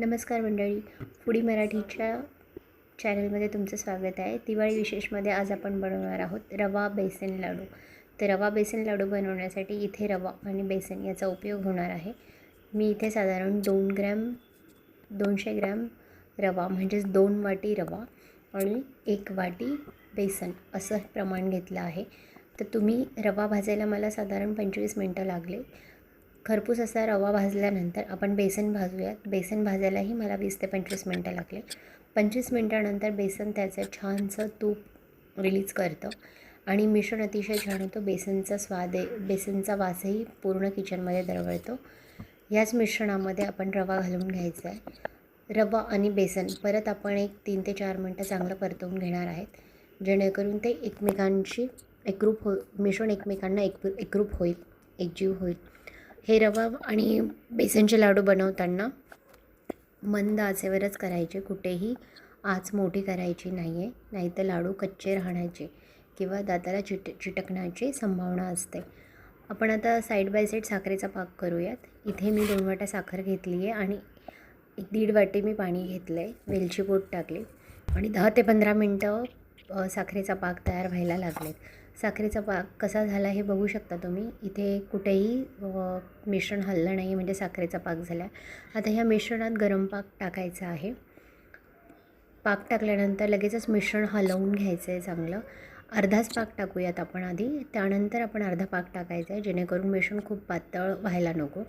नमस्कार मंडळी. फुडी मराठीच्या चॅनलमध्ये तुमचं स्वागत आहे. दिवाळी विशेषमध्ये आज आपण बनवणार आहोत रवा बेसन लाडू. तर रवा बेसन लाडू बनवण्यासाठी इथे रवा आणि बेसन याचा उपयोग होणार आहे. मी इथे साधारण दोन ग्रॅम दोनशे ग्रॅम रवा म्हणजेच दोन वाटी रवा आणि एक वाटी बेसन असं प्रमाण घेतलं आहे. तर तुम्ही रवा भाजायला मला साधारण पंचवीस मिनटं लागले. खरपूस असा रवा भाजल्यानंतर आपण बेसन भाजूयात. बेसन भाजायलाही मला वीस ते पंचवीस मिनटं लागले. पंचवीस मिनटानंतर बेसन त्याचं छानसं तूप रिलीज करतं आणि मिश्रण अतिशय छान होतो. बेसनचा स्वाद आहे बेसनचा वासही पूर्ण किचनमध्ये दरवळतो. याच मिश्रणामध्ये आपण रवा घालून घ्यायचा आहे. रवा आणि बेसन परत आपण एक तीन ते चार मिनटं चांगलं परतवून घेणार आहेत. जेणेकरून ते एकमेकांशी एकरूप हो मिश्रण एकमेकांना एक एकरूप होईल एकजीव होईल. हे रवा आणि बेसनचे लाडू बनवताना मंद आचेवरच करायचे. कुठेही आच मोठी करायची नाही आहे नाहीतर लाडू कच्चे राहण्याचे किंवा दाताला चिट चिटकण्याची संभावना असते. आपण आता साईड बाय साईड साखरेचा पाक करूयात. इथे मी दोन वाट्या साखर घेतली आहे आणि एक दीड वाटी मी पाणी घेतलं आहे वेलची पूड टाकली. आणि दहा ते पंधरा मिनटं साखरेचा पाक तयार व्हायला लागलेत. साखरेचा पाक कसा झाला हे बघू शकता तुम्ही. इथे कुठेही मिश्रण हललं नाही म्हणजे साखरेचा पाक झाला. आता ह्या मिश्रणात गरम पाक टाकायचा आहे. पाक टाकल्यानंतर लगेचच मिश्रण हलवून घ्यायचं आहे चांगलं. अर्धाच पाक टाकूयात आपण आधी. त्यानंतर आपण अर्धा पाक टाकायचा आहे जेणेकरून मिश्रण खूप पातळ व्हायला नको.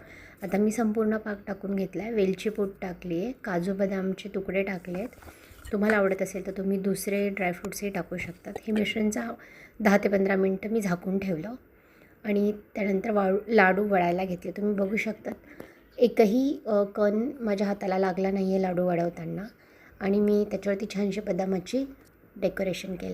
आता मी संपूर्ण पाक टाकून घेतला आहे वेलची पूड टाकली आहे काजू बदामचे तुकडे टाकले आहेत तुम्हाला आवडत असेल तर तुम्ही दुसरे ड्रायफ्रूट्सही टाकू शकतात. हे मिश्रणचा दहा ते पंधरा मिनटं मी झाकून ठेवलं आणि त्यानंतर वाळू लाडू वळायला घेतले. तुम्ही बघू शकतात एकही कण माझ्या हाताला लागला नाही आहे लाडू वळवताना. आणि मी त्याच्यावरती छानशी बदामाची डेकोरेशन केलं.